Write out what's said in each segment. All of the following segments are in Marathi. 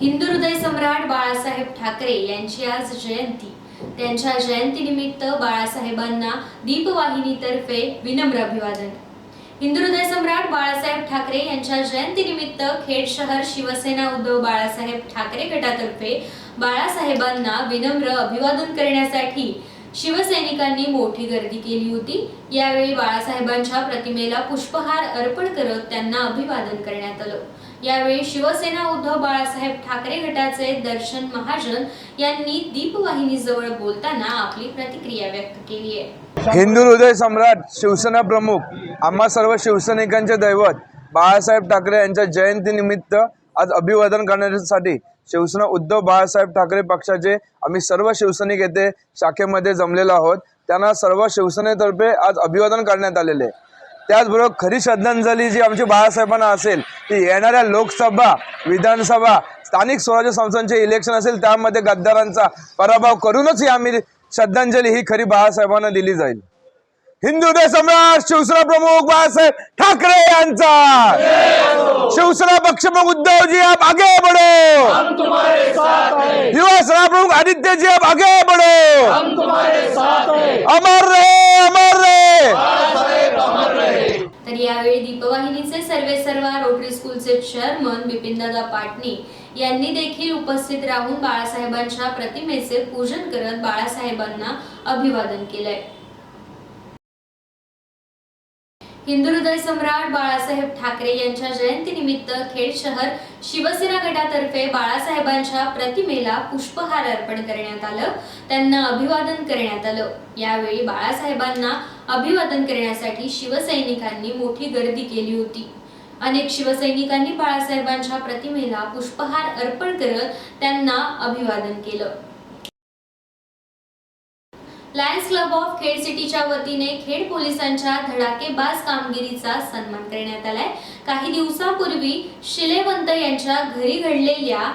हिंदू हृदय सम्राट बाळासाहेब ठाकरे यांची आज जयंती. त्यांच्या जयंतीनिमित्त बाळासाहेबांना दीपवाहिनीतर्फे विनम्र अभिवादन. हिंदू हृदय सम्राट बाळासाहेब ठाकरे यांच्या जयंतीनिमित्त खेड शहर शिवसेना उद्धव बाळासाहेब ठाकरे गटातर्फे बाळासाहेबांना विनम्र अभिवादन करण्यासाठी शिवसैनिकांनी मोठी गर्दी केली होती. यावेळी बाळासाहेबांच्या प्रतिमेला पुष्पहार अर्पण करत त्यांना अभिवादन करण्यात आलं. यावेळी शिवसेना उद्धव बाळासाहेब ठाकरे गटाचे दर्शन महाजन यांनी दीपवाहिनीजवळ बोलताना आपली प्रतिक्रिया व्यक्त केली आहे हिंदू हृदय सम्राट शिवसेना प्रमुख आम्हा सर्व शिवसैनिकांचे दैवत बाळासाहेब ठाकरे यांच्या जयंतीनिमित्त आज अभिवादन करण्यासाठी शिवसेना उद्धव बाळासाहेब ठाकरे पक्षाचे आम्ही सर्व शिवसैनिक येथे शाखेमध्ये जमलेलो आहोत त्यांना सर्व शिवसेनेतर्फे आज अभिवादन करण्यात आलेले आहे. त्याचबरोबर खरी श्रद्धांजली जी आमची बाळासाहेबांना असेल ती येणाऱ्या लोकसभा विधानसभा स्थानिक स्वराज्य संस्थांचे इलेक्शन असेल त्यामध्ये गद्दारांचा पराभव करूनच ही आम्ही श्रद्धांजली ही खरी बाळासाहेबांना दिली जाईल. हिंदू हृदय सम्राट शिवसेना प्रमुख बाळासाहेब ठाकरे यांचा! शिवसेना पक्ष प्रमुख उद्धव जी आप आगे बढ़ो! हम तुम्हारे साथ हैं युवा सेना प्रमुख आदित्य जी आप आगे बढ़ो! अमर रहे अमर रहे बाळासाहेब अमर रहे तर यावेळी दीपवाहिनीचे सर्वे सर्वा रोटरी स्कूलचे चेअरमन बिपिनदादा पाटणी यांनी देखील उपस्थित राहून बाळासाहेबांच्या प्रतिमेचे पूजन करत बाळासाहेबांना अभिवादन केलंय. हिंदू हृदय सम्राट बाळासाहेब ठाकरे यांच्या जयंतीनिमित्त खेड शहर शिवसेना गटातर्फे बाळासाहेबांच्या प्रतिमेला पुष्पहार अर्पण करण्यात आलं. त्यांना अभिवादन करण्यात आलं. यावेळी बाळासाहेबांना अभिवादन करण्यासाठी शिवसैनिकांनी मोठी गर्दी केली होती. अनेक शिवसैनिकांनी बाळासाहेबांच्या प्रतिमेला पुष्पहार अर्पण करत त्यांना अभिवादन केलं. लायन्स क्लब ऑफ खेड सिटीच्या वतीने खेड पोलिसांच्या धडाकेबाज कामगिरीचा सन्मान करण्यात आलाय. काही दिवसापूर्वी शिलेवंत यांच्या घरी घडलेल्या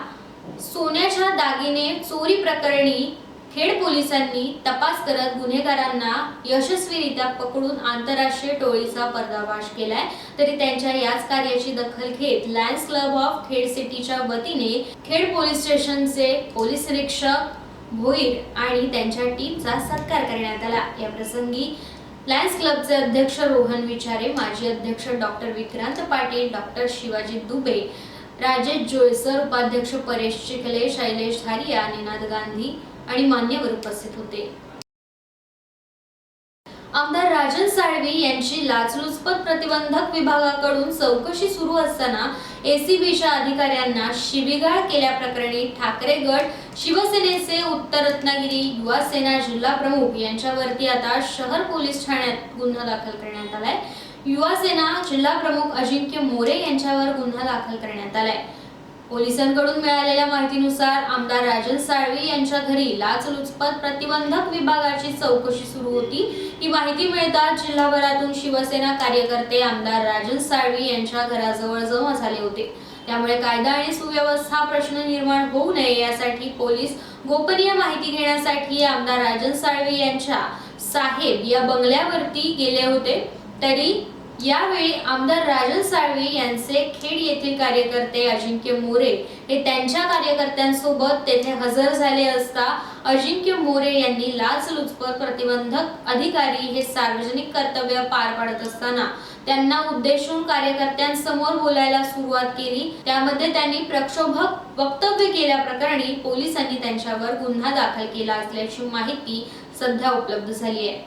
सोन्याच्या दागिने चोरी प्रकरणी खेड पोलिसांनी तपास करत गुन्हेगारांना यशस्वीरित्या पकडून आंतरराष्ट्रीय टोळीचा पर्दाफाश केलाय. तरी त्यांच्या याच कार्याची दखल घेत लायन्स क्लब ऑफ खेड सिटीच्या वतीने खेड पोलीस स्टेशनचे पोलीस निरीक्षक भोईर आणि त्यांच्या टीमचा सत्कार करण्यात आला. या प्रसंगी लायन्स क्लबचे अध्यक्ष रोहन विचारे माजी अध्यक्ष डॉक्टर विक्रांत पाटील डॉक्टर शिवाजी दुबे राजेश जोळसर उपाध्यक्ष परेश चिखले शैलेश धारिया निनाद गांधी आणि मान्यवर उपस्थित होते. आमदार राजन साळवी यांची लाचलुचपत प्रतिबंधक विभागाकडून चौकशी सुरू असताना एसीबीच्या अधिकाऱ्यांना शिबिगाळ केल्याप्रकरणी ठाकरे गट शिवसेनेचे उत्तर रत्नागिरी युवा सेना जिल्हा प्रमुख यांच्यावरती आता शहर पोलीस ठाण्यात गुन्हा दाखल करण्यात आलाय. युवा सेना जिल्हा प्रमुख अजिंक्य मोरे यांच्यावर गुन्हा दाखल करण्यात आलाय. पोलिसांकडून मिळालेल्या माहितीनुसार आमदार राजन साळवी यांच्या घरी लाचलुचपत प्रतिबंधक विभागाची चौकशी सुरू होती. ही माहिती मिळताच जिल्हाभरातून शिवसेना कार्यकर्ते आमदार राजन साळवी यांच्या घराजवळ जमा झाले होते. त्यामुळे कायदा आणि सुव्यवस्था प्रश्न निर्माण होऊ नये यासाठी पोलीस गोपनीय माहिती घेण्यासाठी आमदार राजन साळवी यांच्या साहेब या बंगल्यावरती गेले होते. तरी यावेळी आमदार राजन साळवे यांचे खेड येथील कार्यकर्ते अजिंक्य मोरे हे त्यांच्या कार्यकर्त्यांसोबत तेथे हजर झाले असता अजिंक्य मोरे यांनी लाचलुचपत प्रतिबंधक अधिकारी हे सार्वजनिक कर्तव्य पार पाडत असताना त्यांना उद्देशून कार्यकर्त्यांसमोर बोलायला सुरुवात केली. त्यामध्ये त्यांनी प्रक्षोभक वक्तव्य केल्याप्रकरणी पोलिसांनी त्यांच्यावर गुन्हा दाखल केला असल्याची माहिती सध्या उपलब्ध झाली आहे.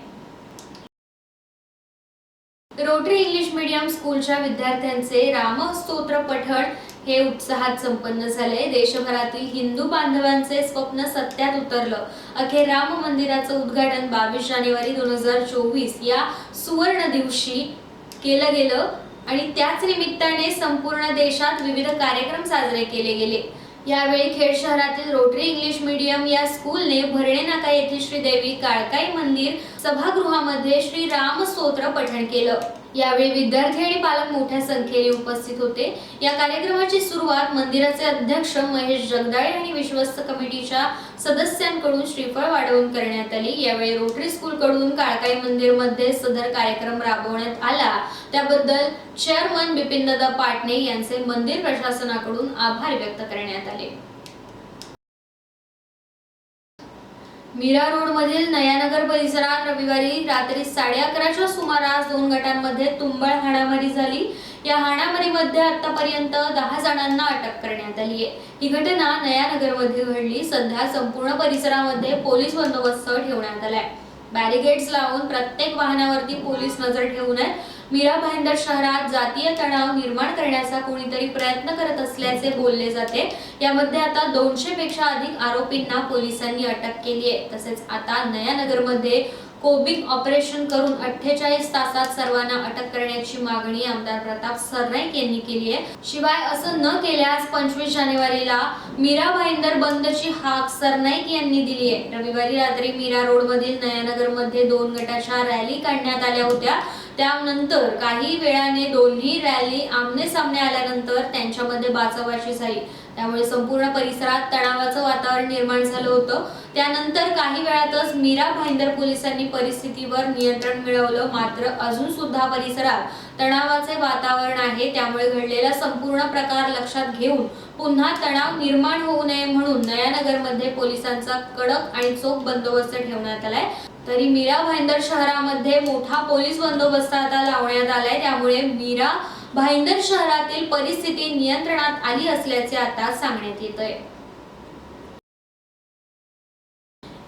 रोटरी इंग्लिश मीडियम स्कूलच्या विद्यार्थ्यांचे रामस्तोत्र पठण हे उत्साहात संपन्न झाले. देशभरातील हिंदू बांधवांचे स्वप्न सत्यात उतरलं. अखेर राम मंदिराचं उद्घाटन बावीस जानेवारी दोन हजार चोवीस या सुवर्ण दिवशी केलं गेलं आणि त्याच निमित्ताने संपूर्ण देशात विविध कार्यक्रम साजरे केले गेले. यावेळी खेड शहरातील रोटरी इंग्लिश मीडियम या स्कूलने भरणे नाका येथील श्रीदेवी काळकाई मंदिर सभागृहामध्ये श्री राम स्तोत्र पठण केलं. यावेळी विद्यार्थी आणि पालक मोठ्या संख्येने उपस्थित होते. या कार्यक्रमाची सुरुवात मंदिराचे अध्यक्ष महेश जगदाळे आणि विश्वस्त कमिटीच्या सदस्यांकडून श्रीफळ वाढवून करण्यात आली. यावेळी रोटरी स्कूलकडून काळकाई मंदिरमध्ये सदर कार्यक्रम राबवण्यात आला. त्याबद्दल चेअरमन बिपिनदादा पाटणे यांचे मंदिर प्रशासनाकडून आभार व्यक्त करण्यात आले. मीरा रोड मधील नयानगर परिसरात रविवारी रात्री साडे अकराच्या सुमारास दोन गटांमध्ये तुंबळ हाणामारी झाली. या हाणामारीमध्ये आतापर्यंत दहा जणांना अटक करण्यात आली आहे. ही घटना नयानगरमध्ये घडली. सध्या संपूर्ण परिसरामध्ये पोलीस बंदोबस्त ठेवण्यात आलाय. बॅरिगेड्स लावून प्रत्येक वाहनावरती पोलीस नजर ठेवून आहेत मीरा भाईंदर शहरात जातीय तणाव निर्माण करण्याचा कोणीतरी प्रयत्न करत असल्याचे बोलले जाते. यामध्ये आता दोनशे पेक्षा अधिक आरोपींना पोलिसांनी अटक केली आहे. तसेच आता नयानगरमध्ये कोबिंग ऑपरेशन करून अठ्ठेचाळीस तासात सर्वांना अटक करण्याची मागणी आमदार प्रताप सरनाईक यांनी केली आहे. शिवाय असं न केल्यास पंचवीस जानेवारीला मीरा भाईंदर बंदची हाक सरनाईक यांनी दिली आहे. रविवारी रात्री मीरा रोड मधील दोन गटाच्या रॅली काढण्यात आल्या होत्या. त्यानंतर काही वेळाने दोन्ही रॅली आमने सामने आल्यानंतर त्यांच्यामध्ये बाचाबाची झाली. त्यामुळे संपूर्ण परिसरात तणावाचं वातावरण निर्माण झालं होतं. त्यानंतर काही वेळातच मीरा भाईंदर पोलिसांनी परिस्थितीवर नियंत्रण मिळवलं. मात्र अजून सुद्धा परिसरात तणावाचे वातावरण आहे. त्यामुळे घडलेला संपूर्ण प्रकार लक्षात घेऊन पुन्हा तणाव निर्माण होऊ नये म्हणून नयानगरमध्ये पोलिसांचा कडक आणि चोख बंदोबस्त ठेवण्यात आलाय. तरी मीरा भाईंदर शहरामध्ये मोठा पोलीस बंदोबस्त आता लावण्यात आलाय. त्यामुळे मीरा भाईंदर शहरातील परिस्थिती नियंत्रणात आली असल्याचे आता सांगण्यात येत आहे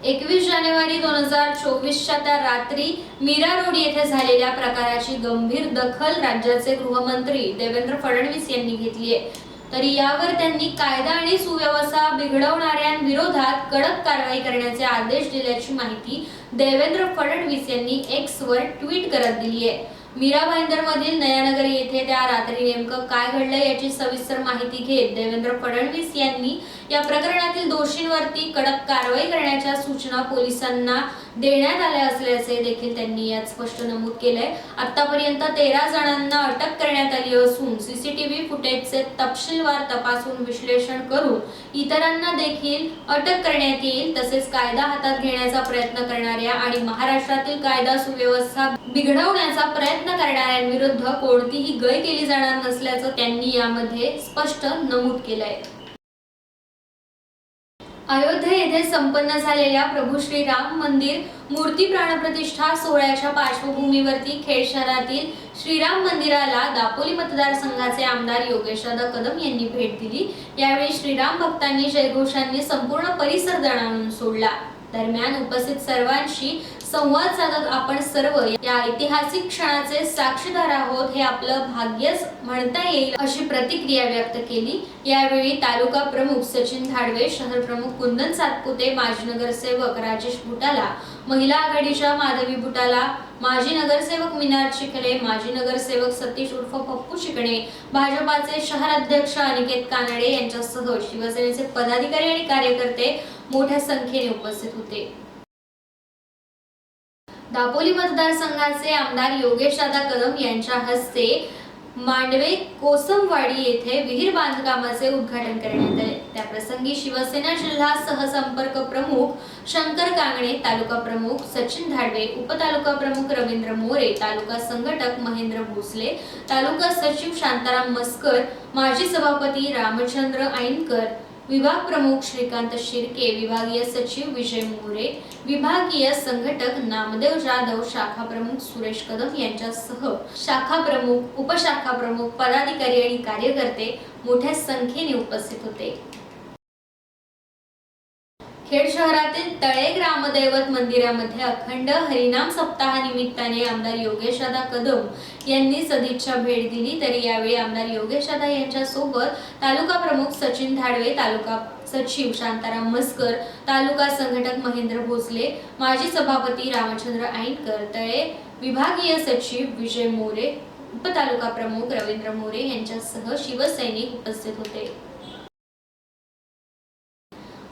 एकवीस जानेवारी दोन हजार चोवीसच्या त्या रात्री मीरा रोड येथे झालेल्या प्रकाराची गंभीर दखल राज्याचे गृहमंत्री देवेंद्र फडणवीस यांनी घेतली आहे. तरी यावर त्यांनी कायदा आणि सुव्यवस्था बिघडवणाऱ्यांविरोधात कडक कारवाई करण्याचे आदेश दिल्याची माहिती देवेंद्र फडणवीस यांनी एक्स वर ट्विट करत दिली आहे मीरा भाईंदर मधील नयानगर येथे त्या रात्री नेमकं काय घडलं याची सविस्तर माहिती घेत देवेंद्र फडणवीस यांनी या प्रकरणातील दोषींवरती कडक कारवाई करण्याच्या सूचना पोलिसांना देण्यात आल्या असल्याचे देखील त्यांनी यात स्पष्ट नमूद केलंय. आतापर्यंत तेरा जणांना अटक करण्यात आली असून सीसीटीव्ही फुटेजचे तपशीलवार तपासून विश्लेषण करून इतरांना देखील अटक करण्यात येईल तसेच कायदा हातात घेण्याचा प्रयत्न करणाऱ्या आणि महाराष्ट्रातील कायदा सुव्यवस्था बिघडवण्याचा प्रयत्न प्रयत्न करणाऱ्यांविरुद्ध कोणतीही गय केली जाणार नसल्याचं त्यांनी यामध्ये स्पष्ट नमूद केलंय. अयोध्या येथे संपन्न झालेल्या प्रभू श्री राम मंदिर मूर्ती प्राणप्रतिष्ठा सोहळ्याच्या पार्श्वभूमीवरती खेड शहरातील श्रीराम मंदिराला दापोली मतदारसंघाचे आमदार योगेशदादा कदम यांनी भेट दिली. यावेळी श्रीराम भक्तांनी जयघोषांनी संपूर्ण परिसर दणाणून सोडला. दरम्यान उपस्थित सर्वांशी संवाद साधत आपण सर्व या ऐतिहासिक क्षणाचे साक्षीदार आहोत हे आपलं भाग्यच म्हणता येईल अशी प्रतिक्रिया व्यक्त केली. यावेळी तालुका प्रमुख सचिन धाडवे शहर प्रमुख कुंदन सातपुते माजी नगरसेवक राजेश बुटाला महिला आघाडीच्या माधवी बुटाला माजी नगरसेवक मिनार चिखले माजी नगरसेवक सतीश उर्फ पप्पू शिकणे भाजपाचे शहर अध्यक्ष अनिकेत कानडे यांच्यासह शिवसेनेचे पदाधिकारी आणि कार्यकर्ते मोठ्या संख्येने उपस्थित होते. दापोली मतदारसंघाचे आमदार योगेश दादा कदम यांच्या हस्ते मांडवे कोसमवाडी येथे विहीर बांधकामाचे उद्घाटन करण्यात आले. त्याप्रसंगी शिवसेना जिल्हा सहसंपर्क प्रमुख शंकर कांगणे तालुका प्रमुख सचिन धाडवे उपतालुका प्रमुख रवींद्र मोरे तालुका संघटक महेंद्र भोसले तालुका सचिव शांताराम मस्कर माजी सभापती रामचंद्र ऐनकर विभाग प्रमुख श्रीकांत शिर्के विभागीय सचिव विजय मोरे विभागीय संघटक नामदेव जाधव शाखा प्रमुख सुरेश कदम यांच्यासह शाखा प्रमुख उपशाखा प्रमुख पदाधिकारी आणि कार्यकर्ते मोठ्या संख्येने उपस्थित होते. खेड शहरातील तळे ग्रामदैवत मंदिरामध्ये अखंड हरिनाम सप्ताहानिमित्ताने आमदार योगेशदा कदम यांनी सदिच्छा भेट दिली. तरी यावेळी आमदार योगेशदा यांच्या सोबत तालुका प्रमुख सचिन धाडवे तालुका सचिव शांताराम मस्कर तालुका संघटक महेंद्र भोसले माजी सभापती रामचंद्र ऐनकर तळे विभागीय सचिव विजय मोरे उपतालुका प्रमुख रवींद्र मोरे यांच्यासह शिवसैनिक उपस्थित होते.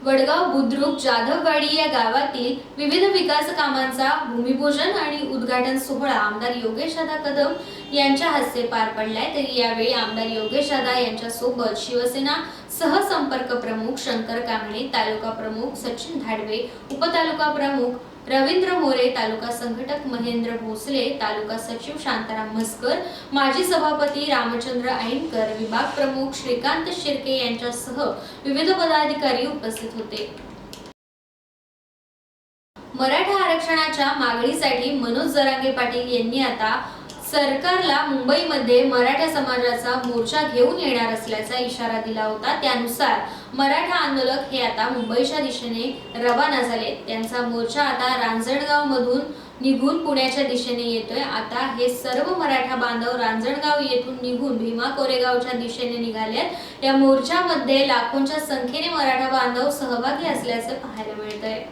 वडगाव बुद्रुक जाधववाडी या गावातील विविध विकास कामांचा भूमिपूजन आणि उद्घाटन सोहळा आमदार योगेश दादा कदम यांच्या हस्ते पार पडलाय. तरी यावेळी आमदार योगेश दादा यांच्या सोबत शिवसेना सहसंपर्क प्रमुख शंकर कांबळे तालुका प्रमुख सचिन धाडवे उपतालुका प्रमुख रवींद्र मोरे तालुका संघटक महेंद्र भोसले तालुका सचिव शांताराम म्हसकर माजी सभापती रामचंद्र ऐनकर विभाग प्रमुख श्रीकांत शिर्के यांच्यासह विविध पदाधिकारी उपस्थित होते. मराठा आरक्षणाच्या मागणीसाठी मनोज जरांगे पाटील यांनी आता सरकारला मुंबईमध्ये मराठा समाजाचा मोर्चा घेऊन येणार असल्याचा इशारा दिला होता. त्यानुसार मराठा आंदोलक हे आता मुंबईच्या दिशेने रवाना झाले. त्यांचा मोर्चा आता रांजणगाव मधून निघून पुण्याच्या दिशेने येतोय. आता हे सर्व मराठा बांधव रांजणगाव येथून निघून भीमा कोरेगावच्या दिशेने निघाले या मोर्चामध्ये लाखोंच्या संख्येने मराठा बांधव सहभागी असल्याचं पाहायला मिळतंय.